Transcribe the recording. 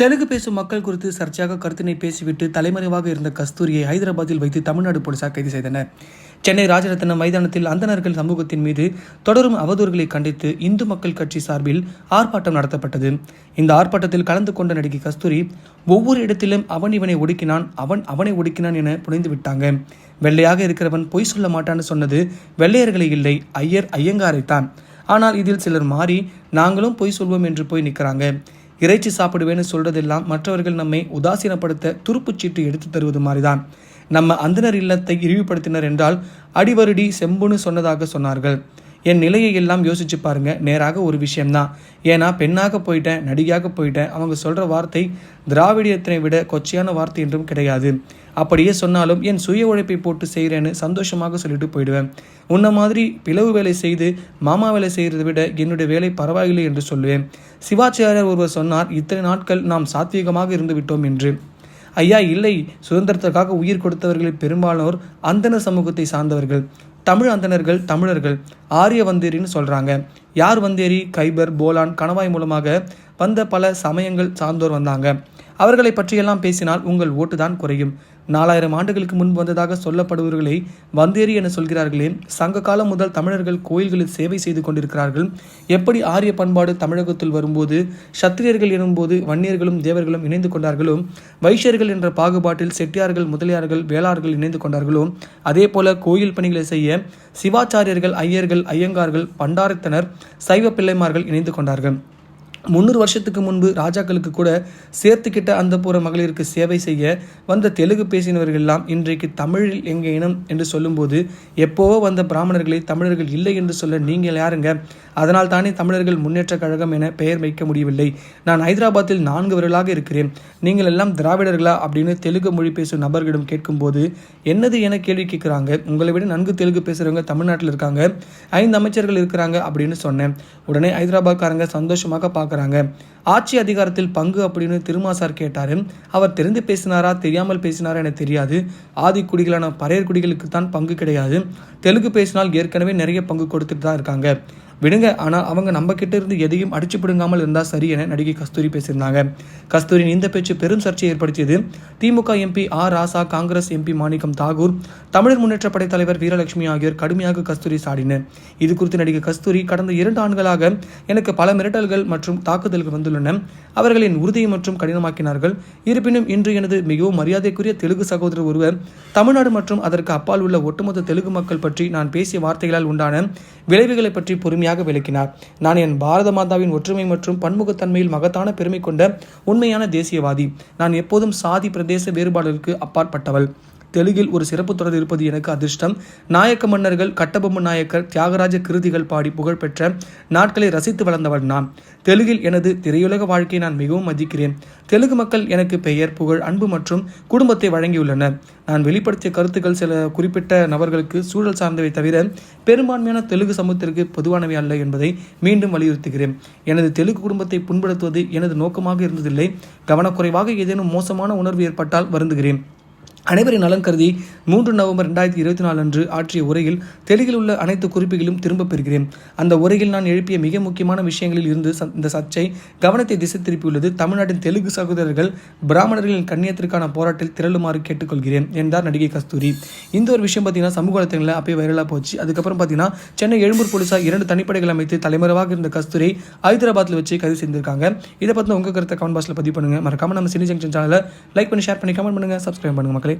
தெலுங்கு பேசும் மக்கள் குறித்து சர்ச்சையாக கருத்தினை பேசிவிட்டு தலைமறைவாக இருந்த கஸ்தூரியை ஹைதராபாத்தில் வைத்து தமிழ்நாடு போலீசார் கைது செய்தனர். சென்னை ராஜரத்னம் மைதானத்தில் அந்தணர்கள் சமூகத்தின் மீது தொடரும் அவதூறுகளை கண்டித்து இந்து மக்கள் கட்சி சார்பில் ஆர்ப்பாட்டம் நடத்தப்பட்டது. இந்த ஆர்ப்பாட்டத்தில் கலந்து கொண்ட நடிகை கஸ்தூரி ஒவ்வொரு இடத்திலும் அவன் இவனை ஒடுக்கினான் அவன் அவனை ஒடுக்கினான் என புனைந்து விட்டாங்க. வெள்ளையாக இருக்கிறவன் பொய் சொல்ல மாட்டான்னு சொன்னது வெள்ளையர்களை இல்லை ஐயர் ஐயங்காரைத்தான். ஆனால் இதில் சிலர் மாறி நாங்களும் பொய் சொல்வோம் என்று போய் நிற்கிறாங்க. இறைச்சி சாப்பிடுவேன்னு சொல்றதெல்லாம் மற்றவர்கள் நம்மை உதாசீனப்படுத்த துருப்புச்சீட்டு எடுத்து தருவது மாதிரிதான். நம்ம அந்தனர் இல்லத்தை இழிவுபடுத்தினர் என்றால் அடிவருடி செம்புன்னு சொன்னதாக சொன்னார்கள். என் நிலையை எல்லாம் யோசிச்சு பாருங்க நேராக ஒரு விஷயம்தான். ஏன்னா பெண்ணாக போயிட்டேன் நடிகையாக போயிட்டேன் அவங்க சொல்ற வார்த்தை திராவிடியத்தினை விட கொச்சையான வார்த்தை என்றும் கிடையாது. அப்படியே சொன்னாலும் என் சுய உழைப்பை போட்டு செய்கிறேன்னு சந்தோஷமாக சொல்லிட்டு போயிடுவேன். உன்ன மாதிரி பிளவு வேலை செய்து மாமா வேலை செய்கிறத விட என்னுடைய வேலை பரவாயில்லை என்று சொல்லுவேன். சிவாச்சாரியர் ஒருவர் சொன்னார் இத்தனை நாட்கள் நாம் சாத்வீகமாக இருந்து விட்டோம் என்று. ஐயா இல்லை. சுதந்திரத்திற்காக உயிர் கொடுத்தவர்களில் பெரும்பாலோர் அந்தன சமூகத்தை சார்ந்தவர்கள். தமிழ் அந்தணர்கள் தமிழர்கள். ஆரிய வந்தேரின்னு சொல்கிறாங்க யார் வந்தேரி? கைபர் போலான் கணவாய் மூலமாக வந்த பல சமயங்கள் சார்ந்தோர் வந்தாங்க. அவர்களை பற்றியெல்லாம் பேசினால் உங்கள் ஓட்டு தான் குறையும். நாலாயிரம் ஆண்டுகளுக்கு முன்பு வந்ததாக சொல்லப்படுபவர்களை வந்தேரி என சொல்கிறார்களே. சங்க காலம் முதல் தமிழர்கள் கோயில்களில் சேவை செய்து கொண்டிருக்கிறார்கள். எப்படி ஆரிய பண்பாடு தமிழகத்தில் வரும்போது சத்திரியர்கள் எனும்போது வன்னியர்களும் தேவர்களும் இணைந்து கொண்டார்களோ வைஷ்யர்கள் என்ற பாகுபாட்டில் செட்டியார்கள் முதலியார்கள் வேளார்கள் இணைந்து கொண்டார்களோ அதே போல கோயில் பணிகளை செய்ய சிவாச்சாரியர்கள் ஐயர்கள் ஐயங்கார்கள் பண்டாரத்தினர் சைவ பிள்ளைமார்கள் இணைந்து கொண்டார்கள். முந்நூறு வருஷத்துக்கு முன்பு ராஜாக்களுக்கு கூட சேர்த்துக்கிட்ட அந்த புற மகளிருக்கு சேவை செய்ய வந்த தெலுங்கு பேசினவர்கள் எல்லாம் இன்றைக்கு தமிழில் எங்கள் இனம் என்று சொல்லும்போது எப்போவோ வந்த பிராமணர்களை தமிழர்கள் இல்லை என்று சொல்ல நீங்கள் யாருங்க? அதனால் தானே தமிழர்கள் முன்னேற்ற கழகம் என பெயர் வைக்க முடியவில்லை. நான் ஹைதராபாத்தில் நான்கு வருடங்களாக இருக்கிறேன். நீங்கள் எல்லாம் திராவிடர்களா? அப்படின்னு தெலுங்கு மொழி பேசும் நபர்களிடம் கேட்கும்போது என்னது என கேள்வி கேட்குறாங்க? உங்களை விட நன்கு தெலுங்கு பேசுகிறவங்க தமிழ்நாட்டில் இருக்காங்க. ஐந்து அமைச்சர்கள் இருக்கிறாங்க அப்படின்னு சொன்னேன். உடனே ஹைதராபாத்காரங்க சந்தோஷமாக பார்க்குறாங்க. ஆட்சி அதிகாரத்தில் பங்கு அப்படின்னு திருமாசார் கேட்டார். அவர் தெரிந்து பேசினாரா தெரியாமல் பேசினாரா என தெரியாது. ஆதி குடிகளான பறையர் குடிகளுக்கு தான் பங்கு கிடையாது. தெலுங்கு பேசினால் ஏற்கனவே நிறைய பங்கு கொடுத்துட்டு தான் இருக்காங்க. விடுங்க. ஆனால் அவங்க நம்ம கிட்ட இருந்து எதையும் அடிச்சு பிடுங்காமல் இருந்தால் சரி என நடிகை கஸ்தூரி பேசியிருந்தாங்க. கஸ்தூரியின் இந்த பேச்சு பெரும் சர்ச்சையை ஏற்படுத்தியது. திமுக MP R Raja Congress MP Manickam Tagore Tamilar Munnetra Padai தலைவர் வீரலட்சுமி ஆகியோர் கடுமையாக கஸ்தூரி சாடினர். இது குறித்து நடிகை கஸ்தூரி கடந்த இரண்டு ஆண்டுகளாக எனக்கு பல மிரட்டல்கள் மற்றும் தாக்குதல்கள் வந்துள்ளன. அவர்களின் உறுதியை மற்றும் கடினமாக்கினார்கள். இருப்பினும் இன்று எனது மிகவும் மரியாதைக்குரிய தெலுங்கு சகோதரர் ஒருவர் தமிழ்நாடு மற்றும் அதற்கு அப்பால் உள்ள ஒட்டுமொத்த தெலுங்கு மக்கள் பற்றி நான் பேசிய வார்த்தைகளால் உண்டான விளைவுகளை பற்றி பொறுமையாக விளக்கினார். நான் என் பாரத மாதாவின் ஒற்றுமை மற்றும் பன்முகத்தன்மையில் மகத்தான பெருமை கொண்ட உண்மையான தேசியவாதி. நான் எப்போதும் சாதி பிரதேச வேறுபாடுகளுக்கு அப்பாற்பட்டவள். தெலுங்கில் ஒரு சிறப்பு தொடர் இருப்பது எனக்கு அதிர்ஷ்டம். நாயக்க மன்னர்கள் கட்டபொம்ம நாயக்கர் தியாகராஜ கிருதிகள் பாடி புகழ்பெற்ற நாட்களை ரசித்து வளர்ந்தவள் நான். தெலுங்கில் எனது திரையுலக வாழ்க்கையை நான் மிகவும் மதிக்கிறேன். தெலுங்கு மக்கள் எனக்கு பெயர் புகழ் அன்பு மற்றும் குடும்பத்தை வழங்கியுள்ளனர். நான் வெளிப்படுத்திய கருத்துக்கள் சில குறிப்பிட்ட நபர்களுக்கு சூழல் சார்ந்தவை தவிர பெரும்பான்மையான தெலுங்கு சமூகத்திற்கு பொதுவானவை அல்ல என்பதை மீண்டும் வலியுறுத்துகிறேன். எனது தெலுங்கு குடும்பத்தை புண்படுத்துவது எனது நோக்கமாக இருந்ததில்லை. கவனக்குறைவாக ஏதேனும் மோசமான உணர்வு ஏற்பட்டால் வருந்துகிறேன். அனைவரின் நலன் கருதி மூன்று நவம்பர் ரெண்டாயிரத்தி இருபத்தி நாலு அன்று ஆற்றிய உரையில் தெலுங்கில் உள்ள அனைத்து குறிப்புகளும் திரும்பப் பெறுகிறேன். அந்த உரையில் நான் எழுப்பிய மிக முக்கியமான விஷயங்களில் இருந்து ச- இந்த சர்ச்சை கவனத்தை திசை திருப்பியுள்ளது. தமிழ்நாட்டின் தெலுங்கு சகோதரர்கள் பிராமணர்களின் கண்ணியத்திற்கான போராட்டத்தில் திரளுமாறு கேட்டுக்கொள்கிறேன் என்றார் நடிகை கஸ்தூரி. இந்த ஒரு விஷயம் பார்த்தீங்கன்னா சமூக வலைத்தளங்களில் அப்பயே வைரலாக போச்சு. அதுக்கப்புறம் பார்த்தீங்கன்னா சென்னை எழும்பூர் போலீஸார் இரண்டு தனிப்படைகள் அமைத்து தலைமறைவாக இருந்த கஸ்தூரி ஹைதராபாத்தில் வச்சு கைது செய்திருக்காங்க. இதை பற்றின உங்கள் கருத்தை கமெண்ட் பாக்ஸில் பதிவு பண்ணுங்க. மறக்காம நம்ம சினி ஜங்ஷன் சேனலை லைக் பண்ணி ஷேர் பண்ணி கமெண்ட் பண்ணுங்க. சப்ஸ்கிரைப் பண்ணுங்க மக்களை.